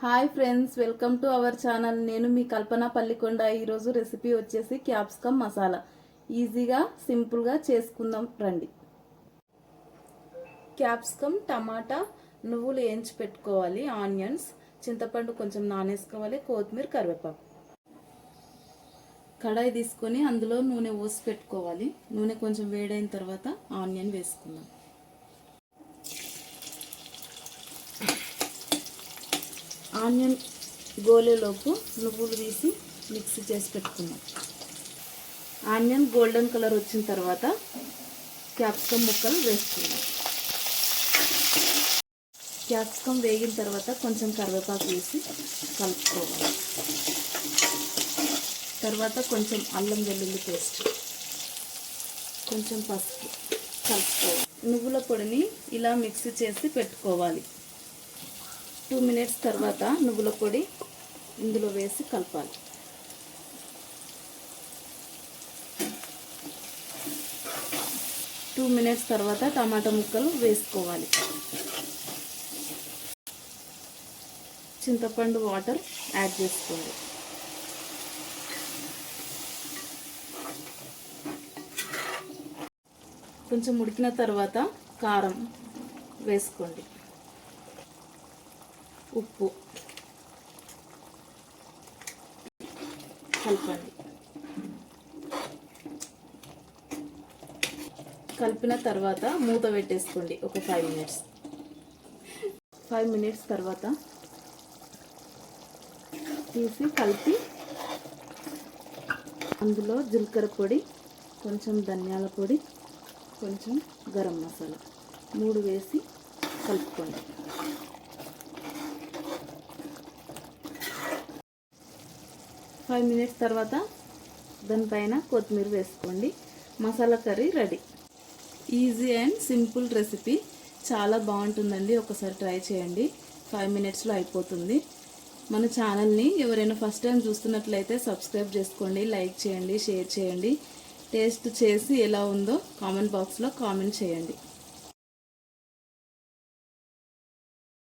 Hi friends welcome to our channel. నేను మీ కల్పన పల్లికొండ. ఈరోజు రెసిపీ వచ్చేసి క్యాప్సికమ్ మసాలా. ఈజీగా సింపుల్గా చేసుకుందాం రండి. క్యాప్సికమ్ టమాటా నువ్వులు వేయించి పెట్టుకోవాలి. ఆనియన్స్ చింతపండు కొంచెం నానేసుకోవాలి కొత్తిమీర కరివేపాకు. కడాయి తీసుకొని అందులో నూనె పోసి పెట్టుకోవాలి. నూనె కొంచెం వేడైన తర్వాత ఆనియన్ వేసుకుందాం. ఆనియన్ గోలేలోపు నువ్వులు తీసి మిక్స్ చేసి పెట్టుకున్నాం. ఆనియన్ గోల్డెన్ కలర్ వచ్చిన తర్వాత క్యాప్సికమ్ ముక్కలు వేసుకున్నాం క్యాప్సికమ్ వేగిన తర్వాత కొంచెం కరివేపాకు వేసి కలుపుకోవాలి. తర్వాత కొంచెం అల్లం వెల్లుల్లి పేస్ట్ కొంచెం పసుపు కలుపుకోవాలి. నువ్వుల పొడిని ఇలా మిక్స్ చేసి పెట్టుకోవాలి. టూ మినిట్స్ తర్వాత నువ్వుల పొడి ఇందులో వేసి కలపాలి. టూ మినిట్స్ తర్వాత టమాటా ముక్కలు వేసుకోవాలి. చింతపండు వాటర్ యాడ్ చేసుకోండి కొంచెం ఉడికిన తర్వాత కారం వేసుకోండి. ఉప్పు. కలపండి కలిపిన తర్వాత మూత పెట్టేసుకోండి ఒక ఫైవ్ మినిట్స్ ఫైవ్ మినిట్స్ తర్వాత తీసి కలిపి అందులో జీలకర్ర పొడి కొంచెం ధనియాల పొడి కొంచెం గరం మసాలా. మూడు వేసి కలుపుకోండి. ఫైవ్ మినిట్స్ తర్వాత దానిపైన కొత్తిమీర వేసుకోండి. Masala curry ready. Easy and simple recipe. చాలా బాగుంటుందండి. ఒకసారి ట్రై చేయండి. ఫైవ్ మినిట్స్లో అయిపోతుంది. మన ఛానల్ని ఎవరైనా ఫస్ట్ టైం చూస్తున్నట్లయితే సబ్స్క్రైబ్ చేసుకోండి లైక్ చేయండి షేర్ చేయండి. టేస్ట్ చేసి ఎలా ఉందో కామెంట్ బాక్స్లో కామెంట్ చేయండి.